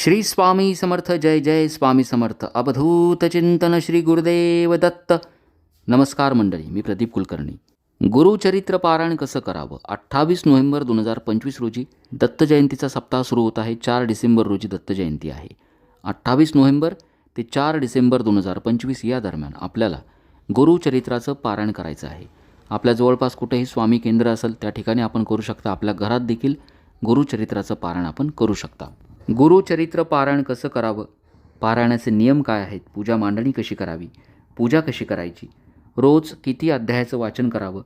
श्री स्वामी समर्थ जय जय स्वामी समर्थ. अवधूत चिंतन श्री गुरुदेव दत्त. नमस्कार मंडळी मी प्रदीप कुलकर्णी. गुरुचरित्र पारायण कसं करावं? अठ्ठावीस नोव्हेंबर दोन हजार पंचवीस रोजी दत्त जयंतीचा सप्ताह सुरू होत आहे. चार डिसेंबर रोजी दत्त जयंती आहे. अठ्ठावीस नोव्हेंबर ते चार डिसेंबर दोन हजार पंचवीस या दरम्यान आपल्याला गुरुचरित्राचं पारायण करायचं आहे. आपल्या जवळपास कुठेही स्वामी केंद्र असेल त्या ठिकाणी आपण करू शकता. आपल्या घरात देखील गुरुचरित्राचं पारायण आपण करू शकता. गुरुचरित्र पारायण कसं करावं? पारायणाचे नियम काय आहेत? पूजा मांडणी कशी करावी? पूजा कशी करायची? रोज किती अध्यायाचं वाचन करावं?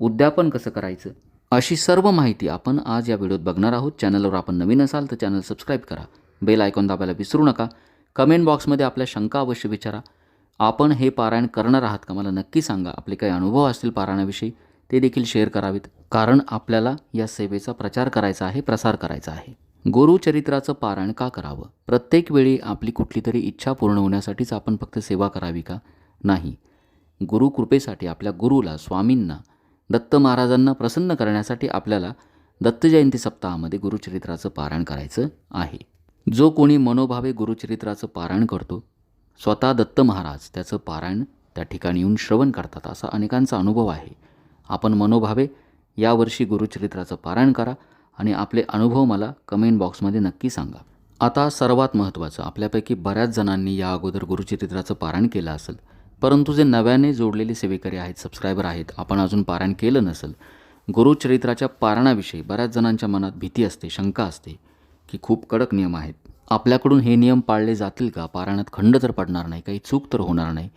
उद्यापन कसं करायचं? अशी सर्व माहिती आपण आज या व्हिडिओत बघणार आहोत. चॅनलवर आपण नवीन असाल तर चॅनल सबस्क्राईब करा. बेल आयकॉन दाबायला विसरू नका. कमेंट बॉक्समध्ये आपल्या शंका अवश्य विचारा. आपण हे पारायण करणार आहात का? मला नक्की सांगा. आपले काही अनुभव असतील पारायणाविषयी ते देखील शेअर करावेत. कारण आपल्याला या सेवेचा प्रचार करायचा आहे प्रसार करायचा आहे. गुरुचरित्राचं पारायण का करावं? प्रत्येक वेळी आपली कुठली तरी इच्छा पूर्ण होण्यासाठीच आपण फक्त सेवा करावी का? नाही. गुरुकृपेसाठी आपल्या गुरुला स्वामींना दत्त महाराजांना प्रसन्न करण्यासाठी आपल्याला दत्त जयंती सप्ताहामध्ये गुरुचरित्राचं पारायण करायचं आहे. जो कोणी मनोभावे गुरुचरित्राचं पारायण करतो स्वतः दत्त महाराज त्याचं पारायण त्या ठिकाणी येऊन श्रवण करतात असा अनेकांचा अनुभव आहे. आपण मनोभावे यावर्षी गुरुचरित्राचं पारायण करा आणि आपले अनुभव मला कमेंट बॉक्समध्ये नक्की सांगा. आता सर्वात महत्त्वाचं आपल्यापैकी बऱ्याच जणांनी या अगोदर गुरुचरित्राचं पारायण केलं असेल परंतु जे नव्याने जोडलेले सेवेकरी आहेत सबस्क्रायबर आहेत आपण अजून पारायण केलं नसेल गुरुचरित्राच्या पारणाविषयी बऱ्याच जणांच्या मनात भीती असते शंका असते की खूप कडक नियम आहेत. आपल्याकडून हे नियम पाळले जातील का? पारायणात खंड तर पडणार नाही काही चूक तर होणार नाही.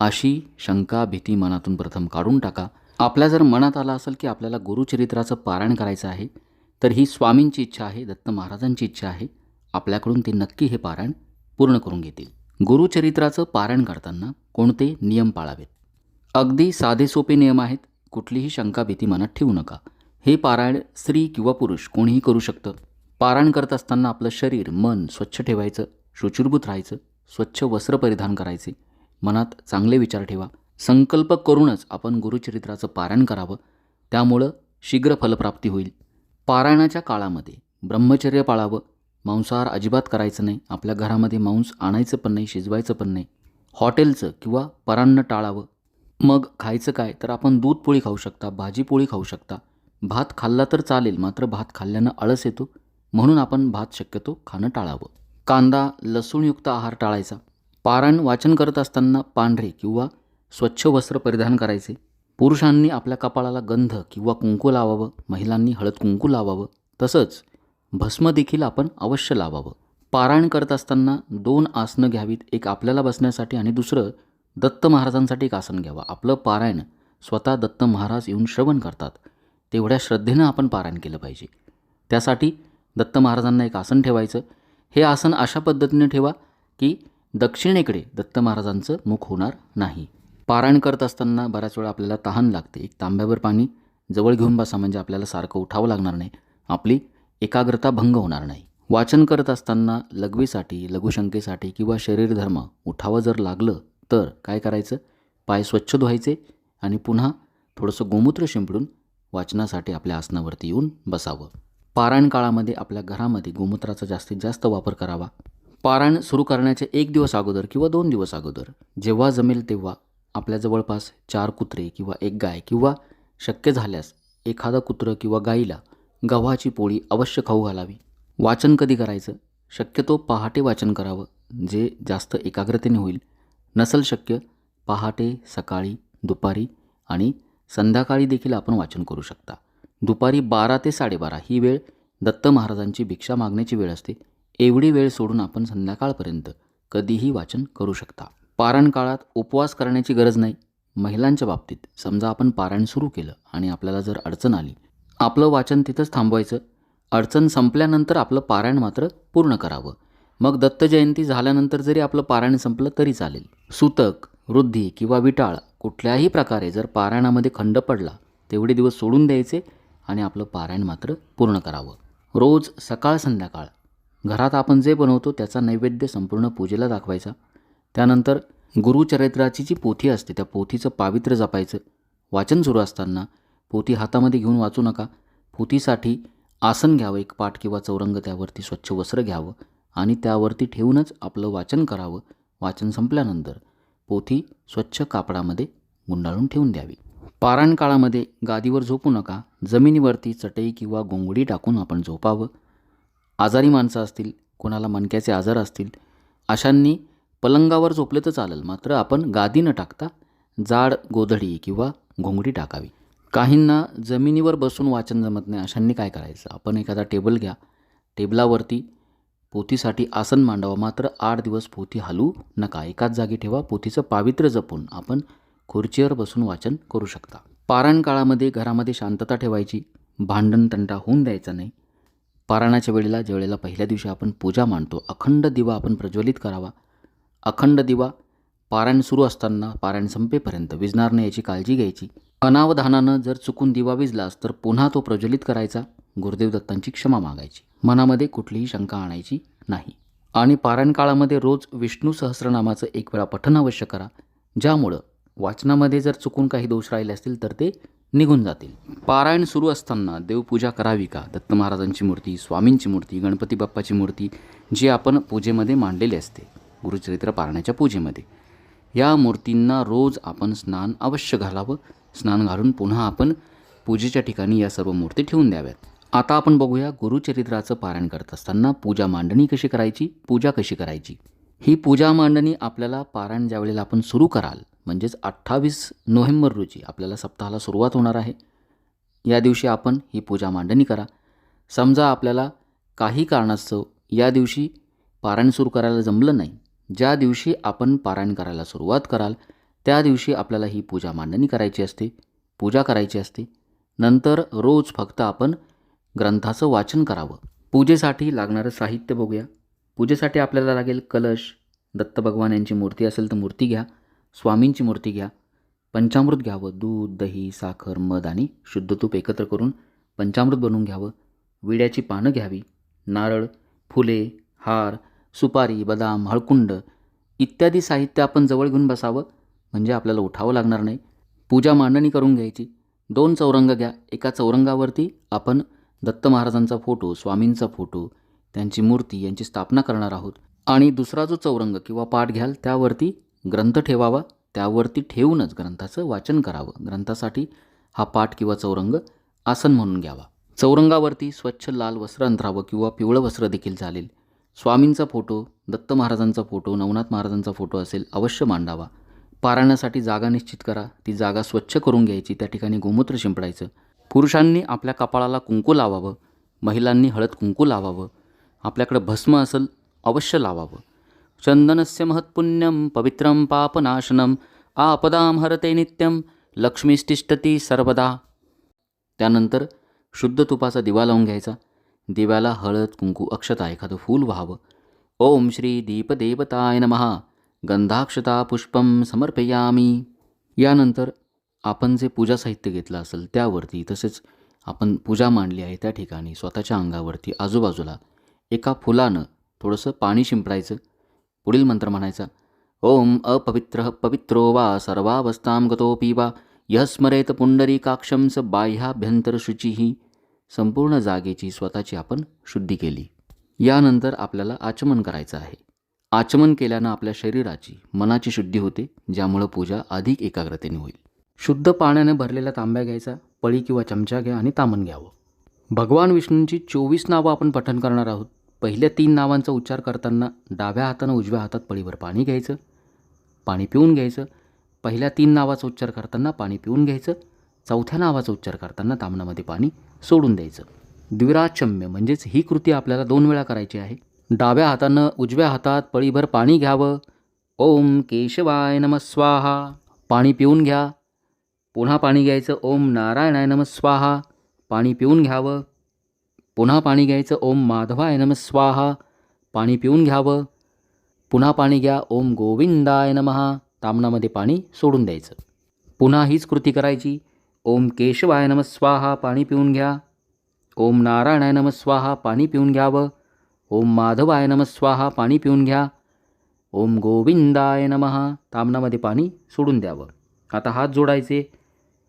अशी शंका भीती मनातून प्रथम काढून टाका. आपल्या जर मनात आलं असेल की आपल्याला गुरुचरित्राचं पारायण करायचं आहे तर ही स्वामींची इच्छा आहे दत्त महाराजांची इच्छा आहे. आपल्याकडून ते नक्की हे पारायण पूर्ण करून घेतील. गुरुचरित्राचं पारायण करताना कोणते नियम पाळावेत? अगदी साधे सोपे नियम आहेत. कुठलीही शंका भीती मनात ठेवू नका. हे पारायण स्त्री किंवा पुरुष कोणीही करू शकतं. पारायण करत असताना आपलं शरीर मन स्वच्छ ठेवायचं शुचिरभूत राहायचं स्वच्छ वस्त्र परिधान करायचे. मनात चांगले विचार ठेवा. संकल्प करूनच आपण गुरुचरित्राचं पारायण करावं. त्यामुळं शीघ्र फलप्राप्ती होईल. पारायणाच्या काळामध्ये ब्रह्मचर्य पाळावं मांसाहार अजिबात करायचं नाही आपल्या घरामध्ये मांस आणायचं पण नाही शिजवायचं पण नाही हॉटेलचं किंवा परान्न टाळावं. मग खायचं काय? तर आपण दूध पोळी खाऊ शकता भाजी पोळी खाऊ शकता. भात खाल्ला तर चालेल मात्र भात खाल्ल्यानं आळस येतो. म्हणून आपण भात शक्यतो खाणं टाळावं. कांदा लसूणयुक्त आहार टाळायचा. पारायण वाचन करत असताना पांढरे किंवा स्वच्छ वस्त्र परिधान करायचे. पुरुषांनी आपल्या कपाळाला गंध किंवा कुंकू लावावं महिलांनी हळद कुंकू लावावं तसंच भस्म देखील आपण अवश्य लावावं. पारायण करत असताना दोन आसनं घ्यावीत एक आपल्याला बसण्यासाठी आणि दुसरं दत्त महाराजांसाठी एक आसन घ्यावं. आपलं पारायण स्वतः दत्त महाराज येऊन श्रवण करतात. तेवढ्या श्रद्धेनं आपण पारायण केलं पाहिजे. त्यासाठी दत्त महाराजांना एक आसन ठेवायचं. हे आसन अशा पद्धतीने ठेवा की दक्षिणेकडे दत्त महाराजांचं मुख होणार नाही. पारायण करत असताना बऱ्याच वेळा आपल्याला तहान लागते. एक तांब्यावर पाणी जवळ घेऊन बसा म्हणजे आपल्याला सारखं उठावं लागणार नाही. आपली एकाग्रता भंग होणार नाही. वाचन करत असताना लघवीसाठी लघुशंकेसाठी किंवा शरीरधर्म उठावं जर लागलं तर काय करायचं? पाय स्वच्छ धुवायचे आणि पुन्हा थोडंसं गोमूत्र शिंपडून वाचनासाठी आपल्या आसनावरती येऊन बसावं. पारायण काळामध्ये आपल्या घरामध्ये गोमूत्राचा जास्तीत जास्त वापर करावा. पारायण सुरू करण्याचे एक दिवस अगोदर किंवा दोन दिवस अगोदर. जेव्हा जमेल तेव्हा आपल्या जवळपास चार कुत्रे किंवा एक गाय किंवा शक्य झाल्यास एखादं कुत्रं किंवा गाईला गव्हाची पोळी अवश्य खाऊ घालावी. वाचन कधी करायचं? शक्यतो पहाटे वाचन करावं जे जास्त एकाग्रतेने होईल. नसल शक्य पहाटे सकाळी दुपारी आणि संध्याकाळी देखील आपण वाचन करू शकता. दुपारी बारा ते साडेबारा ही वेळ दत्त महाराजांची भिक्षा मागण्याची वेळ असते. एवढी वेळ सोडून आपण संध्याकाळपर्यंत कधीही वाचन करू शकता. पारायण काळात उपवास करण्याची गरज नाही. महिलांच्या बाबतीत समजा आपण पारायण सुरू केलं आणि आपल्याला जर अडचण आली आपलं वाचन तिथंच थांबवायचं. अडचण संपल्यानंतर आपलं पारायण मात्र पूर्ण करावं. मग दत्त जयंती झाल्यानंतर जरी आपलं पारायण संपलं तरी चालेल. सूतक वृद्धी किंवा विटाळ कुठल्याही प्रकारे जर पारायणामध्ये खंड पडला तेवढे दिवस सोडून द्यायचे आणि आपलं पारायण मात्र पूर्ण करावं. रोज सकाळ संध्याकाळ. घरात आपण जे बनवतो त्याचा नैवेद्य संपूर्ण पूजेला दाखवायचा. त्यानंतर गुरुचरित्राची जी पोथी असते त्या पोथीचं पावित्र्य जपायचं. वाचन सुरू असताना पोथी हातामध्ये घेऊन वाचू नका. पोथीसाठी आसन घ्यावं एक पाठ किंवा चौरंग त्यावरती स्वच्छ वस्त्र घ्यावं आणि त्यावरती ठेवूनच आपलं वाचन करावं. वाचन संपल्यानंतर पोथी स्वच्छ कापडामध्ये गुंडाळून ठेवून द्यावी. पारायण काळामध्ये गादीवर झोपू नका. जमिनीवरती चटई किंवा गोंगडी टाकून आपण झोपावं. आजारी माणसं असतील कोणाला मणक्याचे आजार असतील अशांनी पलंगावर झोपले तर चालेल मात्र आपण गादी न टाकता जाड गोधडी किंवा घोंगडी टाकावी. काहींना जमिनीवर बसून वाचन जमत नाही अशांनी काय करायचं? आपण एखादा टेबल घ्या. टेबलावरती पोथीसाठी आसन मांडावं मात्र आठ दिवस पोथी हलवू नका. एकाच जागी ठेवा पोथीचं पावित्र्य जपून आपण खुर्चीवर बसून वाचन करू शकता. पारायण काळामध्ये घरामध्ये शांतता ठेवायची भांडण तंटा होऊन द्यायचा नाही. पारायणाच्या वेळेला ज्यावेळेला पहिल्या दिवशी आपण पूजा मांडतो अखंड दिवा आपण प्रज्वलित करावा. अखंड दिवा पारायण सुरू असताना पारायण संपेपर्यंत विजणार नाही याची काळजी घ्यायची. अनावधानानं जर चुकून दिवा विजलास तर पुन्हा तो प्रज्वलित करायचा. गुरुदेव दत्तांची क्षमा मागायची. मनामध्ये कुठलीही शंका आणायची नाही. आणि पारायण काळामध्ये रोज विष्णू सहस्रनामाचं एक वेळा पठन अवश्य करा ज्यामुळं वाचनामध्ये जर चुकून काही दोष राहिले असतील तर ते निघून जातील. पारायण सुरू असताना देवपूजा करावी का? दत्त महाराजांची मूर्ती स्वामींची मूर्ती गणपती बाप्पाची मूर्ती जी आपण पूजेमध्ये मांडलेली असते. गुरुचरित्र पारण्याच्या पूजेमध्ये. या मूर्तींना रोज आपण स्नान अवश्य घालावं. स्नान घालून पुन्हा आपण पूजेच्या ठिकाणी या सर्व मूर्ती ठेवून द्याव्यात. आता आपण बघूया गुरुचरित्राचं पारायण करत असताना पूजा मांडणी कशी करायची पूजा कशी करायची? ही पूजा मांडणी आपल्याला पारायण ज्यावेळेला आपण सुरू कराल म्हणजेच अठ्ठावीस नोव्हेंबर रोजी आपल्याला सप्ताहाला सुरुवात होणार आहे. या दिवशी आपण ही पूजा मांडणी करा. समजा आपल्याला काही कारणास्तव या दिवशी पारायण सुरू करायला जमलं नाही ज्या दिवशी आपण पारायण करायला सुरुवात कराल त्या दिवशी आपल्याला ही पूजा मांडणी करायची असते. पूजा करायची असते. नंतर रोज फक्त आपण ग्रंथाचं वाचन करावं. पूजेसाठी लागणारं साहित्य बघूया. पूजेसाठी आपल्याला लागेल कलश दत्त भगवान यांची मूर्ती असेल तर मूर्ती घ्या स्वामींची मूर्ती घ्या. पंचामृत घ्यावं दूध दही साखर मध आणि शुद्ध तूप एकत्र करून पंचामृत बनवून घ्यावं. विड्याची पानं घ्यावी. नारळ फुले हार सुपारी बदाम हळकुंड इत्यादी साहित्य आपण जवळ घेऊन बसावं म्हणजे आपल्याला उठावं लागणार नाही. पूजा मांडणी करून घ्यायची. दोन चौरंग घ्या. एका चौरंगावरती आपण दत्त महाराजांचा फोटो स्वामींचा फोटो त्यांची मूर्ती यांची स्थापना करणार आहोत. आणि दुसरा जो चौरंग किंवा पाठ घ्याल त्यावरती ग्रंथ ठेवावा. त्यावरती ठेवूनच ग्रंथाचं वाचन करावं. ग्रंथासाठी हा पाठ किंवा चौरंग आसन म्हणून घ्यावा. चौरंगावरती स्वच्छ लाल वस्त्र अंतरावं किंवा पिवळं वस्त्र देखील चालेल. स्वामींचा फोटो दत्त महाराजांचा फोटो नवनाथ महाराजांचा फोटो असेल अवश्य मांडावा. पारायणासाठी जागा निश्चित करा. ती जागा स्वच्छ करून घ्यायची. त्या ठिकाणी गोमूत्र शिंपडायचं. पुरुषांनी आपल्या कपाळाला कुंकू लावावं. महिलांनी हळद कुंकू लावावं. आपल्याकडं भस्म असेल अवश्य लावावं. चंदनस्य महत्पुण्यम पवित्रं पापनाशनम आपदाम हरते नित्यं लक्ष्मीस्तिष्ठती सर्वदा. त्यानंतर शुद्ध तुपाचा दिवा लावून घ्यायचा. दिव्याला हळद कुंकू अक्षता एखादं फूल व्हावं. ओम श्री दीपदेवताय नमहा गंधाक्षता पुष्पम समर्पयामी. यानंतर आपण जे पूजा साहित्य घेतलं असेल त्यावरती तसेच आपण पूजा मांडली आहे त्या ठिकाणी स्वतःच्या अंगावरती आजूबाजूला एका फुलानं थोडंसं पाणी शिंपडायचं. पुढील मंत्र म्हणायचा ओम अपवित्र पवित्रो वा सर्वावस्थां गतोपी वा यः स्मरेत पुंडरीकाक्षं स बाह्याभ्यंतर शुचिही संपूर्ण जागेची स्वतःची आपण शुद्धी केली. यानंतर आपल्याला आचमन करायचं आहे. आचमन केल्यानं आपल्या शरीराची मनाची शुद्धी होते ज्यामुळं पूजा अधिक एकाग्रतेने होईल. शुद्ध पाण्याने भरलेला तांब्या घ्यायचा पळी किंवा चमचा घ्या आणि तामन घ्यावं. भगवान विष्णूंची चोवीस नावं आपण पठण करणार आहोत. पहिल्या तीन नावांचा उच्चार करताना डाव्या हातानं उजव्या हातात पळीवर पाणी घ्यायचं पाणी पिऊन घ्यायचं. पहिल्या तीन नावाचा उच्चार करताना पाणी पिऊन घ्यायचं. चौथ्या नावाचा उच्चार करताना तामणामध्ये पाणी सोडून द्यायचं. द्विराचम्य म्हणजेच ही कृती आपल्याला दोन वेळा करायची आहे. डाव्या हातानं उजव्या हातात पळीभर पाणी घ्यावं. ओम केशवाय नमस्वाहा पाणी पिऊन घ्या. पुन्हा पाणी घ्यायचं. ओम नारायणाय नमस्वाहा पाणी पिऊन घ्यावं. पुन्हा पाणी घ्यायचं. ओम माधवाय नमस्वाहा पाणी पिऊन घ्यावं. पुन्हा पाणी घ्या. ओम गोविंदाय नमहा तामणामध्ये पाणी सोडून द्यायचं. पुन्हा हीच कृती करायची. ओम केशवाय नमस्वाहा पाणी पिऊन घ्या. ओम नारायणाय नमस्वाहा पाणी पिऊन घ्यावं. ओम माधवाय नमस्वाहा पाणी पिऊन घ्या. ओम गोविंदाय नमः तामनामध्ये पाणी सोडून द्यावं. आता हात जोडायचे.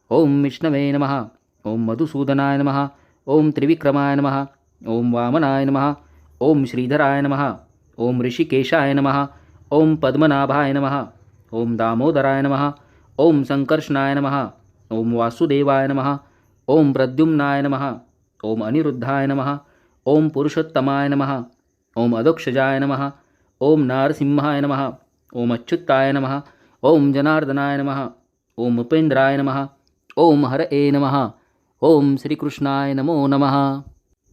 ओम विष्णवे नमः ओम मधुसूदनाय नमः ओम त्रिविक्रमाय नमः ओम वामनाय नमः ओम श्रीधराय नमः ओम ऋषिकेशाय नमः ओम पद्मनाभाय नमः ओम दामोदराय नमः ओम संकर्षणाय नमः ओम वासुदेवाय नमः ओम प्रद्युम्नाय नमः ओम अनिरुद्धाय नमः ओम पुरुषोत्तमाय नमः ओम अदोक्षजाय नमः ओम नारसिंहाय नमः ओम अच्युताय नमः ओम जनार्दनाय नमः ओम उपेंद्राय नमः ओम ए नमः ओम श्रीकृष्णाय नमो नमः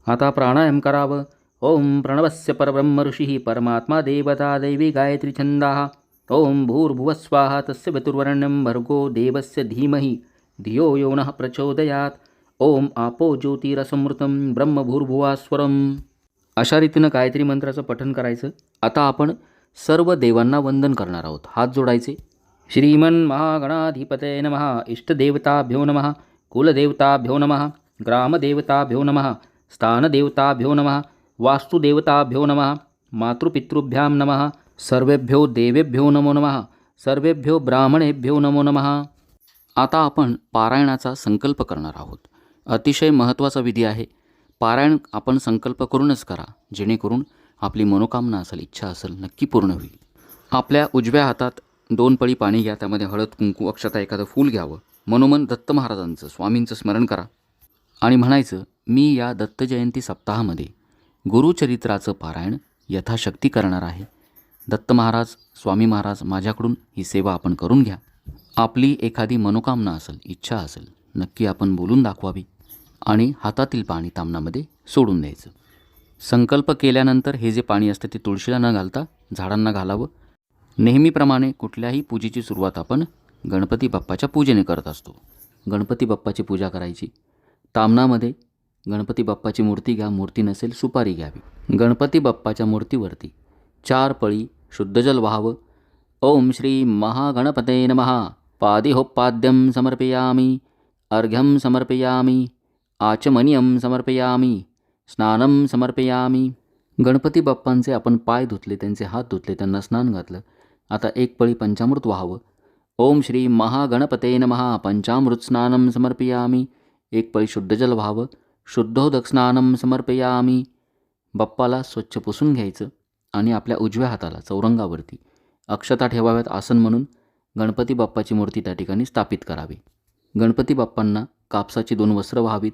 आता प्राणायाम करावं ओम प्रणवस्य परब्रह्म ऋषिः परमात्मा देवता दैवी गायत्री छंदा ओम भूर्भुवस्वाहा तस्य चतुर्वर्ण्यं भर्गो देवस्य धीमहि धियो यो नः प्रचोदयात्। ओम आपो ज्योतिरसमृतं ब्रह्मभूर्भुवास्वरम्। अशा रीतीनं गायत्री मंत्राचं पठन करायचं. आता आपण सर्व देवांना वंदन करणार आहोत. हात जोडायचे. श्रीमन महागणाधिपते नम. इष्टदेवताभ्यो नमः. कुलदेवताभ्यो नमः. ग्रामदेवताभ्यो नमः. स्थानदेवताभ्यो नमः. वास्तुदेवताभ्यो नमः. मातृपितृभ्यां नमः. सर्वेभ्यो देवेभ्यो नमो नमः. सर्वेभ्यो ब्राह्मणेभ्यो नमो नमः. आता आपण पारायणाचा संकल्प करणार आहोत. अतिशय महत्त्वाचा विधी आहे. पारायण आपण संकल्प करूनच करा जेणेकरून आपली मनोकामना असेल इच्छा असेल नक्की पूर्ण होईल. आपल्या उजव्या हातात दोन पळी पाणी घ्या त्यामध्ये हळद कुंकू अक्षता एखादं फूल घ्यावं. मनोमन दत्त महाराजांचं स्वामींचं स्मरण करा. आणि म्हणायचं मी या दत्त जयंती सप्ताहामध्ये गुरुचरित्राचं पारायण यथाशक्ती करणार आहे. दत्त महाराज स्वामी महाराज माझ्याकडून ही सेवा आपण करून घ्या. आपली एखादी मनोकामना असेल इच्छा असेल नक्की आपण बोलून दाखवावी आणि हातातील पाणी तामणामध्ये सोडून द्यायचं. संकल्प केल्यानंतर हे जे पाणी असतं ते तुळशीला न घालता झाडांना घालावं. नेहमीप्रमाणे कुठल्याही पूजेची सुरुवात आपण गणपती बाप्पाच्या पूजेने करत असतो. गणपती बाप्पाची पूजा करायची. तामणामध्ये गणपती बाप्पाची मूर्ती घ्या मूर्ती नसेल सुपारी घ्यावी. गणपती बाप्पाच्या मूर्तीवरती चार पळी शुद्धजल व्हावं. ओम श्री महागणपते महा पादिहोपाद्यं समर्पयामि अर्घ्यं समर्पयामि आचमनीयं समर्पयामि स्नानं समर्पयामि. गणपती बाप्पांचे आपण पाय धुतले त्यांचे हात धुतले त्यांना स्नान घातलं. आता एक पळी पंचामृत व्हावं. ओम श्री महागणपते महा पंचामृत स्नानं समर्पयामि. एक पळी शुद्धजल व्हावं. शुद्धोदक स्नानं समर्पयामि. बाप्पाला स्वच्छ पुसून घ्यायचं आणि आपल्या उजव्या हाताला चौरंगावरती अक्षता ठेवाव्यात आसन म्हणून गणपती बाप्पाची मूर्ती त्या ठिकाणी स्थापित करावी. गणपती बाप्पांना कापसाची दोन वस्त्र व्हावीत.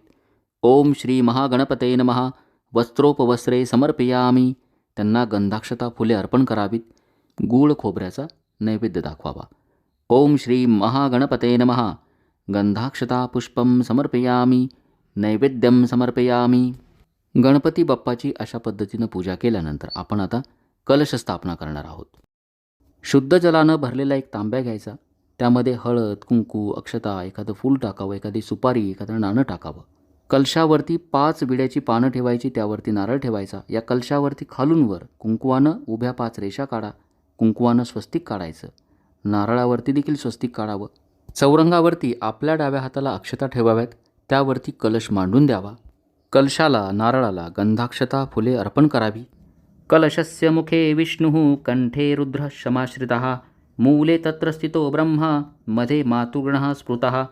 ओम श्री महागणपते नमः. वस्त्रोपवस्त्रे समर्पयामी. त्यांना गंधाक्षता फुले अर्पण करावीत. गूळ खोबऱ्याचा नैवेद्य दाखवावा. ओम श्री महागणपते नमः. गंधाक्षता पुष्पं समर्पयामी. नैवेद्यं समर्पयामी. गणपती बाप्पाची अशा पद्धतीनं पूजा केल्यानंतर आपण आता कलश स्थापना करणार आहोत. शुद्ध जलानं भरलेला एक तांब्या घ्यायचा. त्यामध्ये हळद कुंकू अक्षता एखादं फूल टाकावं एखादी सुपारी एखादं नाणं टाकावं. कलशावरती पाच विड्याची पानं ठेवायची त्यावरती नारळ ठेवायचा. या कलशावरती खालूनवर कुंकवानं कुंकुवानं उभ्या पाच रेषा काढा. कुंकुवानं स्वस्तिक काढायचं. नारळावरती देखील स्वस्तिक काढावं. चौरंगावरती आपल्या डाव्या हाताला अक्षता ठेवाव्यात. त्यावरती कलश मांडून द्यावा. कलशाला नारळाला गंधाक्षता फुले अर्पण करावी. कलशस्य मुखे विष्णुः कण्ठे रुद्रः शमाश्रितः मूले तत्र स्थितो ब्रह्मा मधे मातुगणः स्मृतः।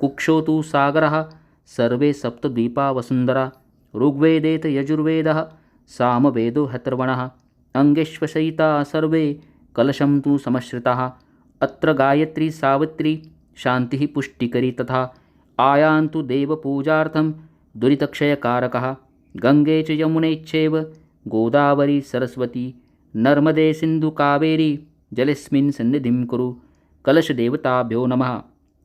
कुक्षो तु सागरः सर्वे सप्तद्वीपा वसुन्धरा ऋग्वेदेत यजुर्वेदः सामवेदो हतर्वणः अङ्गेष्वशयिता सर्वे कलशं तु समश्रितः। अत्र गायत्री सावित्री शान्तिः पुष्टिकरी तथा। आयान्तु देवपूजार्थं दुरितक्षयकारकः। गङ्गे च यमुनेच्छेव गोदावरी सरस्वती नर्मदे सिन्धुकावेरी जलेस्मिन् सन्निधिं कुरु कलशदेवताभ्यो नमः।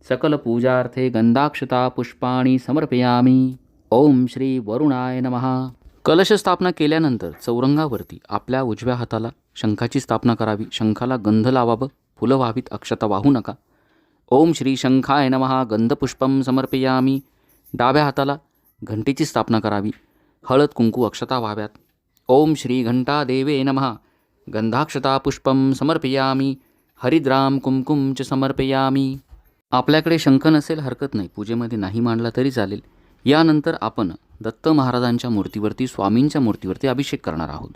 सकलपूजार्थे गंधाक्षता पुष्पाणि समर्पयामि। ओम श्री वरुणाय नमः। कलश स्थापना केल्यानंतर चौरंगावरती आपल्या उजव्या हाताला शंखाची स्थापना करावी. शंखाला गंध लावावं. फुलं व्हावीत अक्षता वाहू नका. ओम श्री शंखाय नमः. गंधपुष्पं समर्पयामी. डाव्या हाताला घंटेची स्थापना करावी. हळद कुंकू अक्षता व्हाव्यात. ओम श्री घंटा देवे नमः। गंधाक्षता पुष्पं समर्पयामी। हरिद्राम कुमकुम च समर्पयामी। आपल्याकडे शंख नसेल हरकत नाही. पूजेमध्ये नाही मांडला तरी चालेल. यानंतर आपण दत्त महाराजांच्या मूर्तीवरती स्वामींच्या मूर्तीवरती अभिषेक करणार आहोत.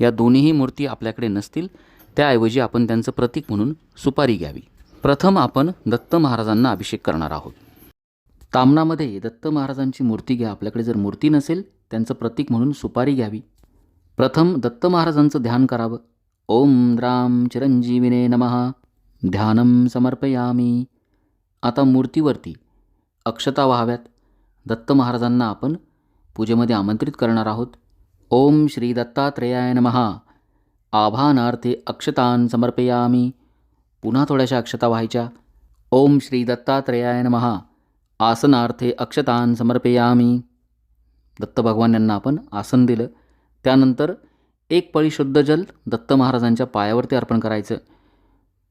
या दोन्हीही मूर्ती आपल्याकडे नसतील त्याऐवजी आपण त्यांचं प्रतीक म्हणून सुपारी घ्यावी. प्रथम आपण दत्त महाराजांना अभिषेक करणार आहोत. तामणामध्ये दत्त महाराजांची मूर्ती घ्या. आपल्याकडे जर मूर्ती नसेल त्यांचं प्रतीक म्हणून सुपारी घ्यावी. प्रथम दत्त महाराजांचं ध्यान करावं. ओम द्राम चिरंजीविने नमः. ध्यानं समर्पयामी. आता मूर्तीवरती अक्षता व्हाव्यात. दत्त महाराजांना आपण पूजेमध्ये आमंत्रित करणार आहोत. ओम श्री दत्तात्रेयाय नमहा आभानार्थे अक्षतान समर्पयामी. पुन्हा थोड्याशा अक्षता व्हायच्या. ओम श्री दत्तात्रेयाय नमहा आसनार्थे अक्षतान समर्पयामी. दत्त भगवान यांना आपण आसन दिलं. त्यानंतर एक पळी शुद्ध जल दत्त महाराजांच्या पायावरती अर्पण करायचं.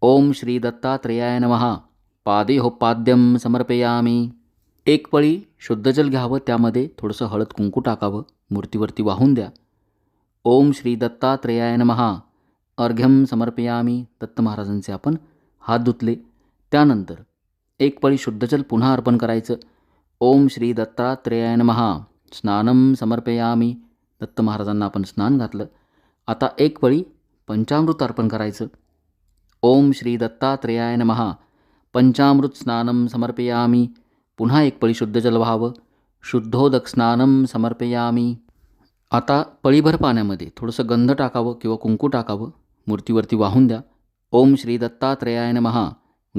ओम श्री दत्तात्रेयाय नमहा पादे हो पाद्यम समर्पयामी. एक पळी शुद्ध जल घ्यावं त्यामध्ये थोडंसं हळद कुंकू टाकावं मूर्तीवरती वाहून द्या. ओम श्री दत्तात्रेयाय नमहा अर्घ्यम समर्पयामी दत्त महाराजांचे आपण हात धुतले. त्यानंतर एक पळी शुद्ध जल पुन्हा अर्पण करायचं. ओम श्री दत्तात्रेयाय नमहा स्नानम समर्पयामी. दत्त महाराजांना आपण स्नान घातलं. आता एक पळी पंचामृत अर्पण करायचं. ओम श्री दत्तात्रेयाय नमः. पंचामृत स्नानम समर्पयामी. पुन्हा एक पळी शुद्ध जल व्हावं. शुद्धोदक स्नानम समर्पयामी. आता पळीभर पाण्यामध्ये थोडंसं गंध टाकावं किंवा कुंकू टाकावं. मूर्तीवरती वाहून द्या. ओम श्री दत्तात्रेयाय नमः.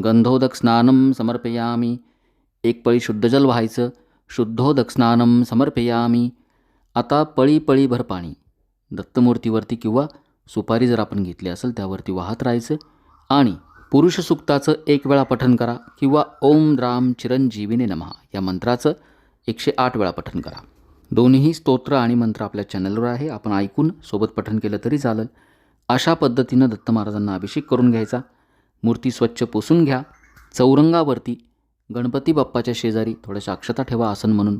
गंधोदक स्नानम समर्पयामी. एक पळी शुद्ध जल व्हायचं. शुद्धोदक स्नानम समर्पयामी. आता पळी पळीभर पाणी. दत्तमूर्तीवरती किंवा सुपारी जर आपण घेतली असेल त्यावरती वाहत राहायचं. आणि पुरुष सुक्ताचं एक वेळा पठन करा किंवा ओम राम चिरंजीविने नमहा या मंत्राचं एकशे आठ वेळा पठन करा. दोन्ही स्तोत्र आणि मंत्र आपल्या चॅनलवर आहे. आपण ऐकून सोबत पठन केलं तरी चालेल. अशा पद्धतीनं दत्त महाराजांना अभिषेक करून घ्यायचा. मूर्ती स्वच्छ पुसून घ्या. चौरंगावरती गणपती बाप्पाच्या शेजारी थोड्याशा अक्षता ठेवा आसन म्हणून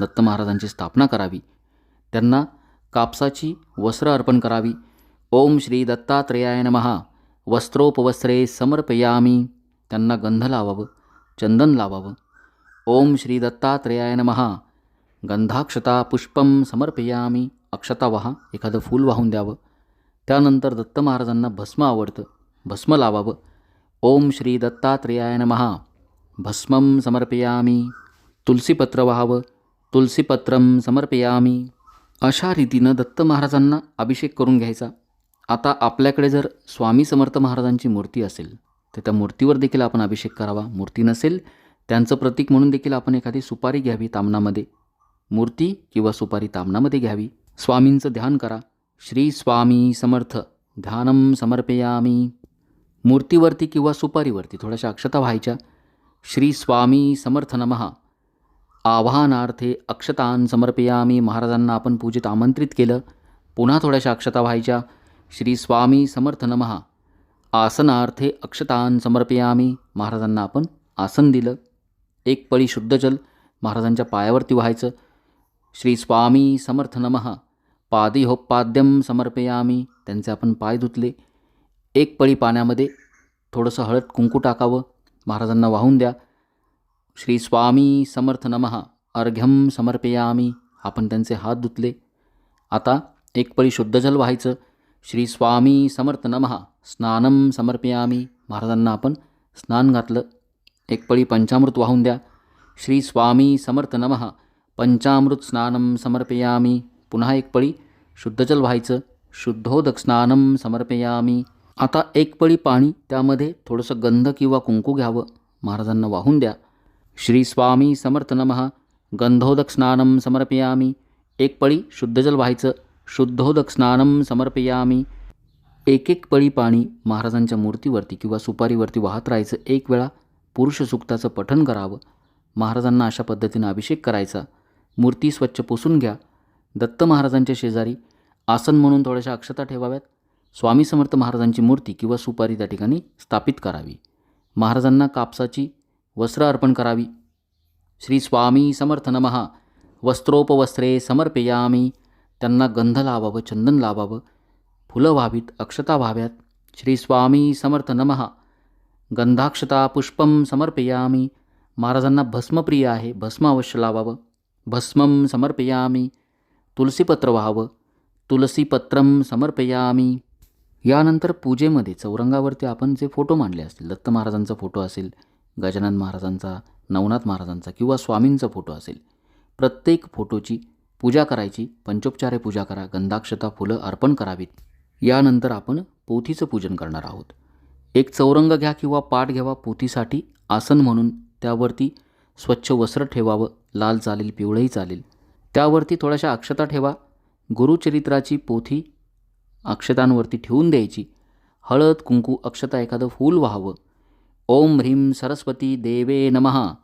दत्त महाराजांची स्थापना करावी. त्यांना कापसाची वस्त्र अर्पण करावी. ओम श्री दत्तात्रेयाय नमः. वस्त्रोपवस्त्रे समर्पयामी. त्यांना गंध लावावं चंदन लावावं. ओम श्री दत्तात्रेयाय नमः. गंधाक्षता पुष्पम समर्पयामी. अक्षता वहा एखादं फूल वाहून द्यावं. त्यानंतर दत्त महाराजांना भस्म आवडतं भस्म लावावं. ओम श्री दत्तात्रेयाय नमः. भस्मं समर्पयामी. तुलसीपत्र व्हावं. तुलसीपत्रम समर्पयामी. अशा रीतीनं दत्त महाराजांना अभिषेक करून घ्यायचा. आता आपल्याकडे जर स्वामी समर्थ महाराजांची मूर्ती असेल तर त्या मूर्तीवर देखील आपण अभिषेक करावा. मूर्ती नसेल त्यांचं प्रतीक म्हणून देखील आपण एखादी सुपारी घ्यावी तामणामध्ये मूर्ती किंवा सुपारी तामणामध्ये घ्यावी. स्वामींचं ध्यान करा. श्री स्वामी समर्थ ध्यानम समर्पयामी. मूर्तीवरती किंवा सुपारीवरती थोड्याशा अक्षता व्हायच्या. श्री स्वामी समर्थ नमः. आवाहनार्थे अक्षतान समर्पयामी. महाराजांना आपण पूजेत आमंत्रित केलं. पुन्हा थोड्याशा अक्षता व्हायच्या. श्री स्वामी समर्थ नमहा आसनार्थे अक्षतान समर्पयामी. महाराजांना आपण आसन दिलं. एक पळी शुद्धजल महाराजांच्या पायावरती व्हायचं. श्री स्वामी समर्थ नमहा पादी होपाद्यम समर्पयामी. त्यांचे आपण पाय धुतले. एक पळी पाण्यामध्ये थोडंसं हळद कुंकू टाकावं. महाराजांना वाहून द्या. श्री स्वामी समर्थ नमः. अर्घ्यम समर्पयामी. आपण त्यांचे हात धुतले. आता एक पळी शुद्ध जल व्हायचं. श्री स्वामी समर्थ नमः. स्नानम समर्पयामी. महाराजांना आपण स्नान घातलं. एक पळी पंचामृत वाहून द्या. श्री स्वामी समर्थ नमः. पंचामृत स्नानम समर्पयामी. पुन्हा एक पळी शुद्ध जल व्हायचं. शुद्धोदक स्नानम समर्पयामी. आता एक पळी पाणी त्यामध्ये थोडंसं गंध किंवा कुंकू घ्यावं. महाराजांना वाहून द्या. श्री स्वामी समर्थ नमः. गंधोदक स्नानं समर्पयामी. एक पळी शुद्धजल व्हायचं. शुद्धोदक स्नानं समर्पयामी. एक एक पळी पाणी महाराजांच्या मूर्तीवरती किंवा सुपारीवरती वाहत राहायचं. एक वेळा पुरुष सुक्ताचं पठण करावं. महाराजांना अशा पद्धतीनं अभिषेक करायचा. मूर्ती स्वच्छ पुसून घ्या. दत्त महाराजांच्या शेजारी आसन म्हणून थोड्याशा अक्षता ठेवाव्यात. स्वामी समर्थ महाराजांची मूर्ती किंवा सुपारी त्या ठिकाणी स्थापित करावी. महाराजांना कापसाची वस्त्र अर्पण करावी. श्री स्वामी समर्थ नमहा वस्त्रोपवस्त्रे समर्पयामी. त्यांना गंध लावावं चंदन लावावं फुलं व्हावीत अक्षता व्हाव्यात. श्री स्वामी समर्थ नमहा गंधाक्षता पुष्पम समर्पयामी. महाराजांना भस्मप्रिय आहे भस्म अवश्य लावावं. भस्मम समर्पयामी. तुलसीपत्र व्हावं तुलसीपत्रम समर्पयामी. यानंतर पूजेमध्ये चौरंगावरती आपण जे फोटो मांडले असतील दत्त महाराजांचा फोटो असेल गजानन महाराजांचा नवनाथ महाराजांचा किंवा स्वामींचा फोटो असेल. प्रत्येक फोटोची पूजा करायची पंचोपचारे पूजा करा गंधाक्षता फुलं अर्पण करावीत. यानंतर आपण पोथीचं पूजन करणार आहोत. एक चौरंग घ्या किंवा पाठ घ्यावा पोथीसाठी आसन म्हणून त्यावरती स्वच्छ वस्त्र ठेवावं लाल चालेल पिवळंही चालेल. त्यावरती थोड्याशा अक्षता ठेवा. गुरुचरित्राची पोथी अक्षतांवरती ठेवून द्यायची. हळद कुंकू अक्षता एखादं फूल व्हावं. ओम ह्रीं सरस्वती देवे नमः।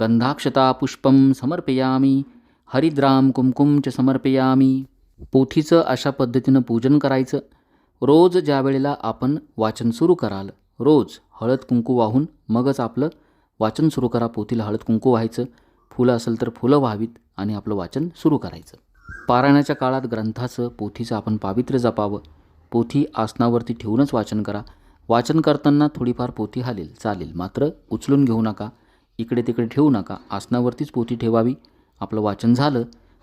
गंधाक्षता पुष्पं समर्पयामी। हरिद्राम कुमकुम च समर्पयामी। पोथीचं अशा पद्धतीनं पूजन करायचं। रोज ज्या वेळेला आपण वाचन सुरू कराल रोज हळद कुंकू वाहून मगच आपलं वाचन सुरू करा. पोथीला हळद कुंकू व्हायचं फुलं असेल तर फुलं व्हावीत आणि आपलं वाचन सुरू करायचं. पारायणाच्या काळात ग्रंथाचं पोथीचं आपण पावित्र्य जपावं. पोथी आसनावरती ठेवूनच वाचन करा. वाचन करताना थोडीफार पोथी हालेल चालेल. मात्र उचलून घेऊ नका. इकडे तिकडे ठेवू नका. आसनावरतीच पोथी ठेवावी. आपलं वाचन झालं.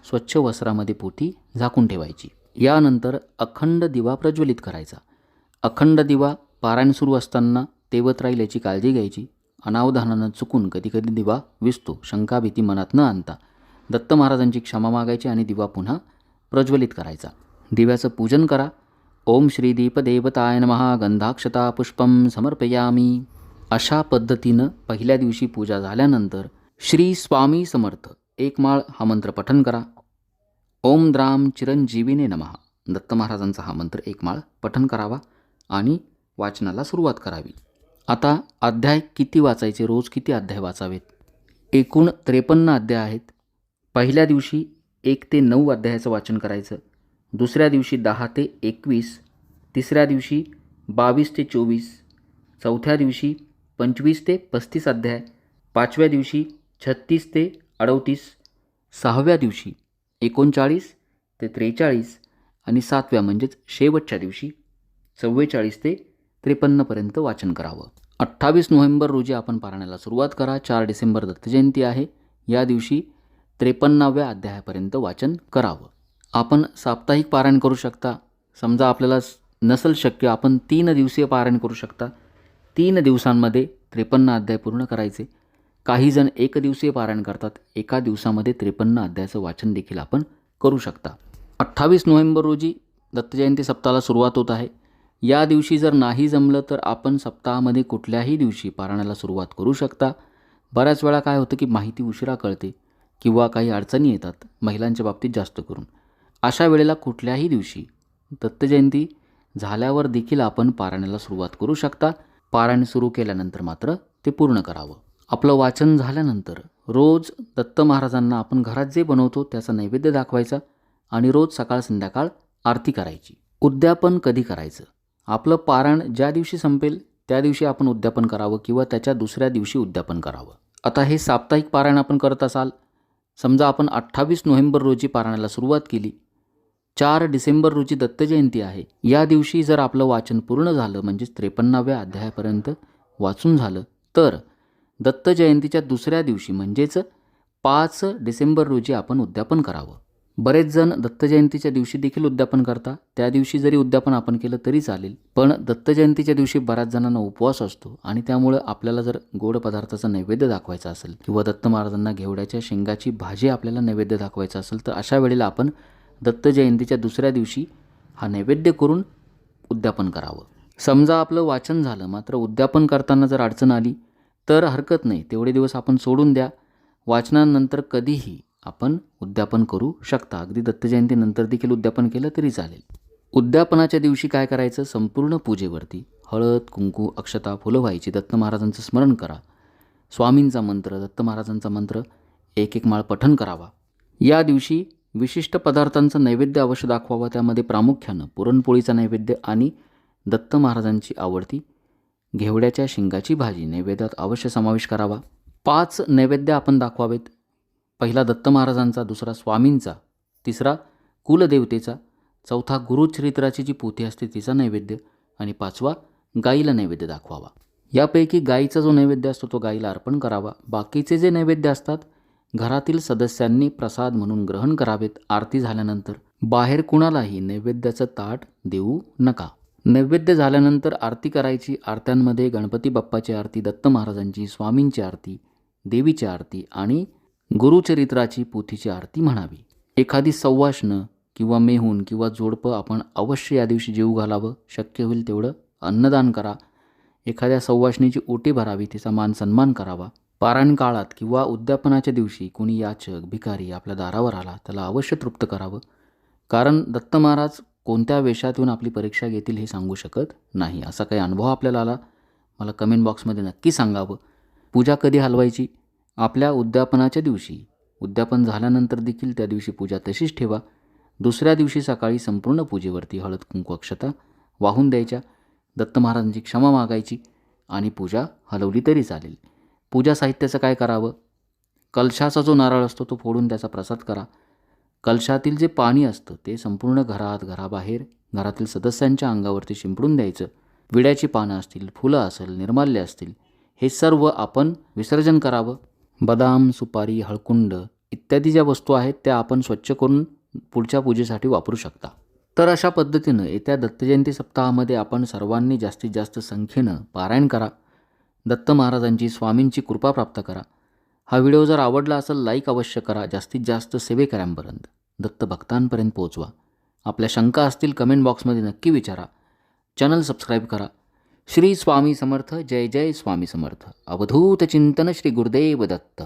स्वच्छ वस्त्रामध्ये पोथी झाकून ठेवायची. यानंतर अखंड दिवा प्रज्वलित करायचा. अखंड दिवा पारायण सुरू असताना तेवत राहील याची काळजी घ्यायची. अनावधानानं चुकून कधीकधी दिवा विसतो. शंका भीती मनात न आणता. दत्त महाराजांची क्षमा मागायची आणि दिवा पुन्हा प्रज्वलित करायचा. दिव्याचं पूजन करा. ओम श्री दीपदेवताय नमः गंधाक्षता पुष्पम समर्पयामी. अशा पद्धतीनं पहिल्या दिवशी पूजा झाल्यानंतर श्री स्वामी समर्थ एक माळ हा मंत्र पठन करा. ओम द्राम चिरंजीवीने नमः. दत्त महाराजांचा हा मंत्र एक माळ पठन करावा आणि वाचनाला सुरुवात करावी. आता अध्याय किती वाचायचे रोज किती अध्याय वाचावेत? एकूण त्रेपन्न अध्याय आहेत. पहिल्या दिवशी एक ते नऊ अध्यायाचं वाचन करायचं. दुसऱ्या दिवशी दहा ते एकवीस तिसऱ्या दिवशी बावीस ते चोवीस चौथ्या दिवशी पंचवीस ते पस्तीस अध्याय पाचव्या दिवशी छत्तीस ते अडतीस सहाव्या दिवशी एकोणचाळीस ते त्रेचाळीस आणि सातव्या म्हणजेच शेवटच्या दिवशी चव्वेचाळीस ते त्रेपन्नपर्यंत वाचन करावं. अठ्ठावीस नोव्हेंबर रोजी आपण पारायणाला सुरुवात करा. चार डिसेंबर दत्तजयंती आहे. या दिवशी त्रेपन्नाव्या अध्यायापर्यंत वाचन करावं. आपण साप्ताहिक पारायण करू शकता. समजा आपल्याला नसेल नसल शक्य आपण तीन दिवसीय पारायण करू शकता. तीन दिवसांमध्ये त्रेपन्न अध्याय पूर्ण करायचे. काही जण एक दिवसीय पारायण करतात. एका दिवसामध्ये त्रेपन्न अध्यायाचं वाचन देखील आपण करू शकता. अठ्ठावीस नोव्हेंबर रोजी दत्तजयंती सप्ताहाला सुरुवात होत आहे. या दिवशी जर नाही जमलं तर आपण सप्ताहामध्ये कुठल्याही दिवशी पारायणाला सुरुवात करू शकता. बऱ्याच वेळा काय होतं की माहिती उशिरा कळते किंवा काही अडचणी येतात महिलांच्या बाबतीत जास्त करून. अशा वेळेला कुठल्याही दिवशी दत्तजयंती झाल्यावर देखील आपण पारायणाला सुरुवात करू शकता. पारायण सुरू केल्यानंतर मात्र ते पूर्ण करावं. आपलं वाचन झाल्यानंतर रोज दत्त महाराजांना आपण घरात जे बनवतो त्याचा नैवेद्य दाखवायचा आणि रोज सकाळ संध्याकाळ आरती करायची. उद्यापन कधी करायचं? आपलं पारायण ज्या दिवशी संपेल त्या दिवशी आपण उद्यापन करावं किंवा त्याच्या दुसऱ्या दिवशी उद्यापन करावं? आता हे साप्ताहिक पारायण आपण करत असाल. समजा आपण अठ्ठावीस नोव्हेंबर रोजी पारायणाला सुरुवात केली चार डिसेंबर रोजी दत्तजयंती आहे. या दिवशी जर आपलं वाचन पूर्ण झालं म्हणजेच त्रेपन्नाव्या अध्यायापर्यंत वाचून झालं तर दत्त जयंतीच्या दुसऱ्या दिवशी म्हणजेच पाच डिसेंबर रोजी आपण उद्यापन करावं. बरेच जण दत्तजयंतीच्या दिवशी देखील उद्यापन करता त्या दिवशी जरी उद्यापन आपण केलं तरी चालेल पण दत्त जयंतीच्या दिवशी बऱ्याच जणांना उपवास असतो आणि त्यामुळं आपल्याला जर गोड पदार्थाचा नैवेद्य दाखवायचा असेल किंवा दत्त महाराजांना घेवड्याच्या शेंगाची भाजी आपल्याला नैवेद्य दाखवायचा असेल तर अशा वेळेला आपण दत्त जयंतीच्या दुसऱ्या दिवशी हा नैवेद्य करून उद्यापन करावं. समजा आपलं वाचन झालं मात्र उद्यापन करताना जर अडचण आली तर हरकत नाही. तेवढे दिवस आपण सोडून द्या. वाचनानंतर कधीही आपण उद्यापन करू शकता. अगदी दत्तजयंतीनंतर देखील उद्यापन केलं तरी चालेल. उद्यापनाच्या दिवशी काय करायचं? संपूर्ण पूजेवरती हळद कुंकू अक्षता फुलं व्हायची. दत्त महाराजांचं स्मरण करा. स्वामींचा मंत्र दत्त महाराजांचा मंत्र एक एक माळ पठण करावा. या दिवशी विशिष्ट पदार्थांचं नैवेद्य अवश्य दाखवावं. त्यामध्ये प्रामुख्यानं पुरणपोळीचा नैवेद्य आणि दत्त महाराजांची आवडती घेवड्याच्या शिंगाची भाजी नैवेद्यात अवश्य समावेश करावा. पाच नैवेद्य आपण दाखवावेत. पहिला दत्त महाराजांचा दुसरा स्वामींचा तिसरा कुलदेवतेचा चौथा गुरुचरित्राची जी पोथी असते तिचा नैवेद्य आणि पाचवा गाईला नैवेद्य दाखवावा. यापैकी गाईचा जो नैवेद्य असतो तो गाईला अर्पण करावा. बाकीचे जे नैवेद्य असतात घरातील सदस्यांनी प्रसाद म्हणून ग्रहण करावेत. आरती झाल्यानंतर बाहेर कुणालाही नैवेद्याचं ताट देऊ नका. नैवेद्य झाल्यानंतर आरती करायची. आरत्यांमध्ये गणपती बाप्पाची आरती दत्त महाराजांची स्वामींची आरती देवीची आरती आणि गुरुचरित्राची पोथीची आरती म्हणावी. एखादी सव्वाशनं किंवा मेहून किंवा जोडपं आपण अवश्य या दिवशी जेऊ घालावं. शक्य होईल तेवढं अन्नदान करा. एखाद्या सव्वाशणीची ओटी भरावी. तिचा मान सन्मान करावा. पारायण काळात किंवा उद्यापनाच्या दिवशी कोणी याचक भिकारी आपल्या दारावर आला त्याला अवश्य तृप्त करावं. कारण दत्त महाराज कोणत्या वेशात येऊन आपली परीक्षा घेतील हे सांगू शकत नाही. असा काही अनुभव आपल्याला आला? मला कमेंट बॉक्समध्ये नक्की सांगावं. पूजा कधी हलवायची? आपल्या उद्यापनाच्या दिवशी. उद्यापन झाल्यानंतर देखील त्या दिवशी पूजा तशीच ठेवा. दुसऱ्या दिवशी सकाळी संपूर्ण पूजेवरती हळद कुंकू अक्षता वाहून द्यायच्या. दत्त महाराजांची क्षमा मागायची आणि पूजा हलवली तरी चालेल. पूजा साहित्याचं काय करावं? कलशाचा जो नारळ असतो तो फोडून त्याचा प्रसाद करा. कलशातील जे पाणी असतं ते संपूर्ण घरात घराबाहेर घरातील सदस्यांच्या अंगावरती शिंपडून द्यायचं. विड्याची पानं असतील फुलं असेल निर्माल्य असतील हे सर्व आपण विसर्जन करावं. बदाम सुपारी हळकुंड इत्यादी ज्या वस्तू आहेत त्या आपण स्वच्छ करून पुढच्या पूजेसाठी वापरू शकता. तर अशा पद्धतीनं येत्या दत्तजयंती सप्ताहामध्ये आपण सर्वांनी जास्तीत जास्त संख्येनं पारायण करा. दत्त महाराजांची स्वामींची कृपा प्राप्त करा. हा व्हिडिओ जर आवडला असेल लाईक अवश्य करा. जास्तीत जास्त सेवेकऱ्यांपर्यंत दत्त भक्तांपर्यंत पोहोचवा. आपल्या शंका असतील कमेंट बॉक्समध्ये नक्की विचारा. चॅनल सबस्क्राईब करा. श्री स्वामी समर्थ. जय जय स्वामी समर्थ. अवधूत चिंतन श्री गुरुदेव दत्त.